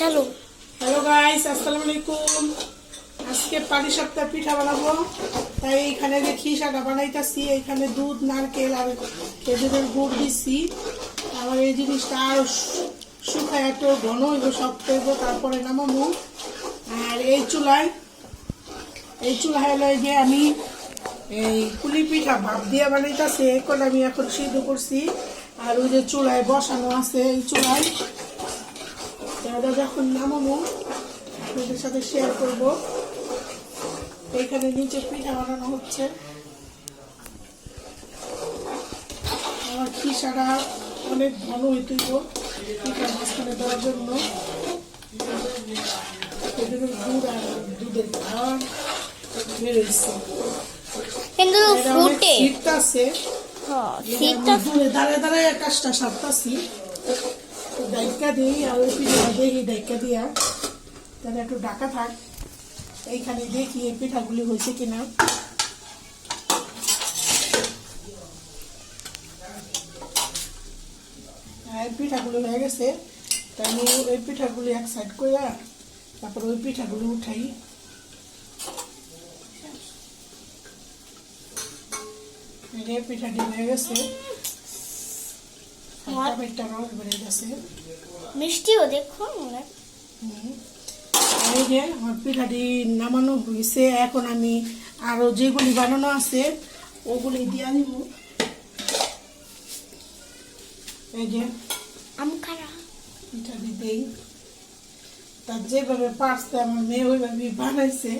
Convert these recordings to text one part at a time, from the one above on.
চলো। Hello guys আসসালামু আলাইকুম। আজকে পাটি সপ্তাহ পিঠা বানাবো। তাই এখানে যে খিসাটা বানাইতেছি। এখানে দুধ, নারকেল আর খেজুরের গুড় দিচ্ছি আবার এই জিনিসটা আরও শুকায় এত ঘন হইব, শক্ত হইব। তারপরে নামাবো। আর এই চুলায় এই চুলায় হলো যে আমি এই কুলি পিঠা ভাপ দিয়ে বানাইতেছি। এখন আমি এখন সিদ্ধ করছি। আর ওই যে চুলায় বসানো আছে এই চুলায়। দাদা যখন নামাবো আপনাদের সাথে শেয়ার করব। এখানে নিচে পিঠা বানানো হচ্ছে। আমার খিসাটা অনেক ঘন হইতেইব পিঠা মাঝখানে দেওয়ার জন্য। আর দুধের ভার বেরোইছে কিন্তু ফুটে। শীত আছে। হ্যাঁ, দাঁড়ায় দাঁড়ায় কাজটা সারতাছি। ডাইকা দিই আর পিঠা দেখি ডাইকা দিয়া তাহলে একটু ডাকা থাক। এইখানে দেখি এই পিঠাগুলি হয়েছে কিনা হ্যাঁ, এই পিঠাগুলি হয়ে গেছে। তাই আমি ওই পিঠাগুলি এক সাইড করিয়া তারপর ওই পিঠাগুলি উঠাই। এই পিঠাটি হয়ে গেছে। পেটটা রস বেড়ে গেছে। মিষ্টিও দেখো অনেক। এই যে আমার পিঠাটি নামানো হয়েছে এখন আমি আরও যেগুলি বানানো আছে ওগুলি দিয়া দিব এই যে পিঠাটি দেই। তার যেভাবে পারছে আমার মেয়ে ওইভাবে বানাইছে।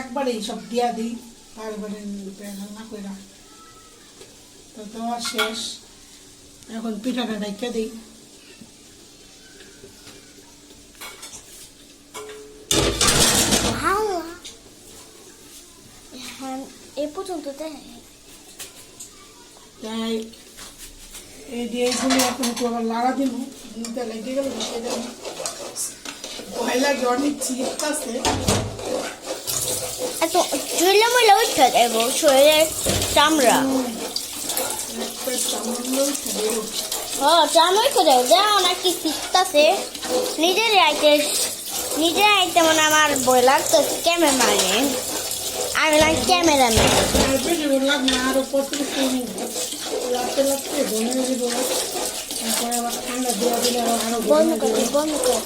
একবারেই সব দিয়া দিই। তারপরে রান্না করে তো দেওয়া শেষ। এখন পিঠাটা রেখে দিই। এ পর্যন্ত দেয় তাই এই যে এইগুলি এখন একটু আবার দিব। দিতে লেগে গেল সেটা ভয় লাগে অনেক চিন্তা আছে। এত চুলে মুলে উঠে দেব শরীরের চামড়া। ও চামড়া উঠে দেব যা অনেক কি শিখতেছে নিজের আইতে নিজের আইতে মানে আমার বই লাগতেছে ক্যামেরা মানে। আমি লাগ লাগ না বন্ধ করে বন্ধ করে।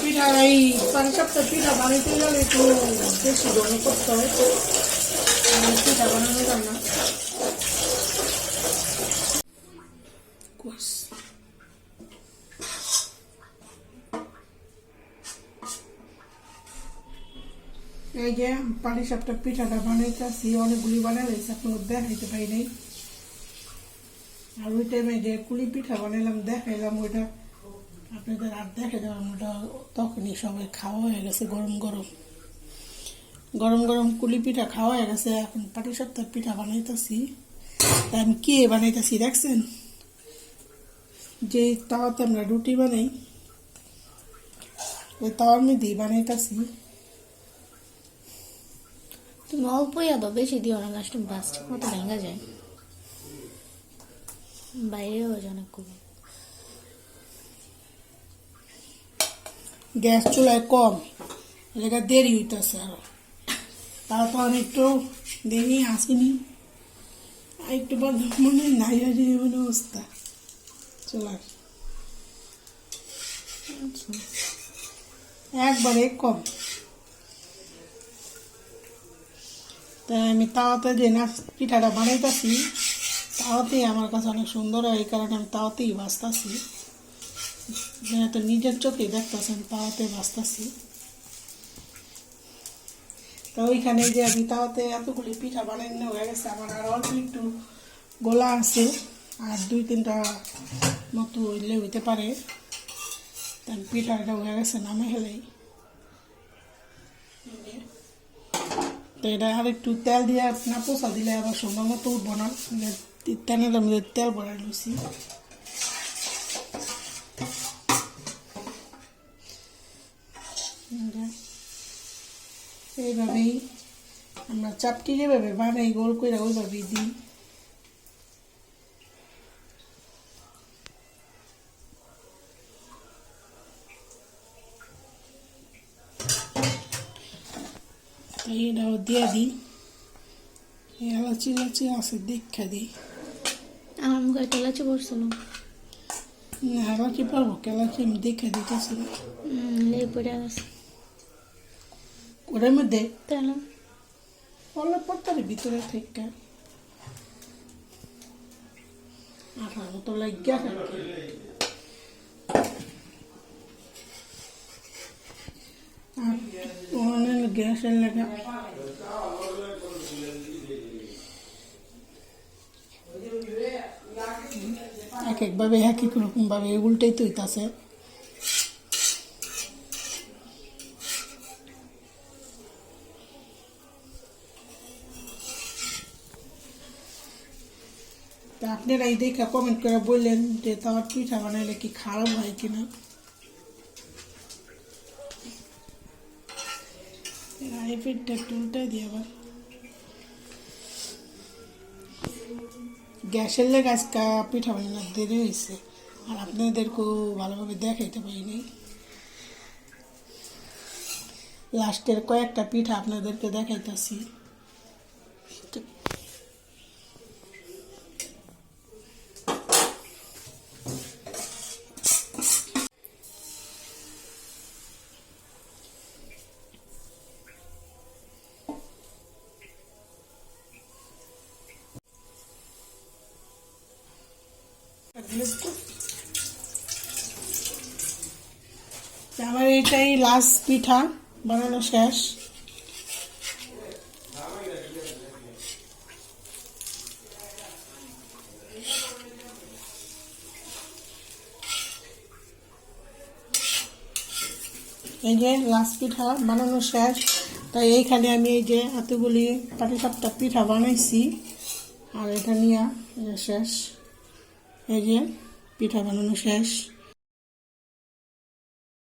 পিঠা এই পাঁচ সপ্তাহ পিঠা বানাইতে গেলে একটু বেশি গরম করতে হয় আর পিঠা বানানো যায় না। এই যে পাটি সাপটা পিঠাটা বানাইতেছি অনেকগুলি বানাই রয়েছে আপনার দেখাইতে পারি নাই। আর ওই টাইমে যে কুলি পিঠা বানাইলাম, দেখাইলাম ওইটা। আপনাদের আর দেখে দেওয়ার ওটা তখনই সবাই খাওয়া হয়ে গেছে গরম গরম। গরম গরম কুলি পিঠা খাওয়া হয়ে গেছে, এখন পাটি সপ্তাহ পিঠা বানাইতেছি। তা আমি কে বানাইতেছি দেখছেন? যে তাওয়াতে আমরা রুটি বানাই, ওই তাওয়ার মধ্যেই বানাইতেছি। তুমি অল্পই আদো বেশি দিও না গাছটা বাস ঠিক মতো ভেঙে যায়। বাইরে যায় অনেকগুলো গ্যাস চুলায় কম এলাকা দেরি হইতেছে আরও। তাও তো আমি একটু দেরি, আসিনি। একটু মনে নাই হারি এমন অবস্থা। চলার। একবারে কম। তাই আমি তাওয়াতে যে না পিঠাটা বানাইতেছি তাওয়াতেই আমার কাছে অনেক সুন্দর হয়, এই কারণে আমি তাওয়াতেই বাঁচতেছি। যেহেতু নিজের চোখেই দেখতেছেন তাওয়াতে বাঁচতেছি। তো ওইখানে যে আমি তাওয়াতে এতগুলি পিঠা বানানো হয়ে গেছে, আমার আর অল্প একটু গোলা আছে, আর দুই তিনটা মতো হইলে হইতে পারে। তাই পিঠাটা হয়ে গেছে, নামে হেলেই তো এটা আর একটু তেল দিয়ে না পোষা দিলে আবার সময় মতো উঠবো না। তিতানে আমি তেল ভরাই লুছি। এইভাবেই আমরা চাপটি যেভাবে বানাই গোল করে ওইভাবেই দিই এটাও দিয়ে দিই এলাচি লাচি আছে দীক্ষা দিই। মুখে একটা লাচি পড়ছিল না পারব? এলাচি আমি দীক্ষা দিতেছি। লেগে পড়ে গেছে। ওটার মধ্যে? তাহলে অল্প পড়তারে ভিতরে থেকে। আঠার মতো লাগিয়া থাকে। গ্যাসের লেগে একভাবে এক এক রকম ভাবে, উল্টেই তৈতাছে তা আপনারা এই দেখে কমেন্ট করে বললেন যে তোমার পিঠা বানাইলে কি খারাপ হয় কিনা? এই পিঠটা একটু উল্টাই দিয়ে আবার। গ্যাসের লেগে আজকে পিঠা বানানোর দেরি হয়েছে। আর আপনাদেরকেও ভালোভাবে দেখাইতে পারিনি। লাস্টের কয়েকটা পিঠা আপনাদেরকে দেখাইতেছি। এটাই লাস্ট পিঠা, বানানো শেষ। এই যে লাস্ট পিঠা বানানো শেষ। তাই এইখানে আমি এই যে এতগুলি পাটিসাপটা পিঠা বানাইছি। আর এটা নিয়ে শেষ। এই যে পিঠা বানানো শেষ।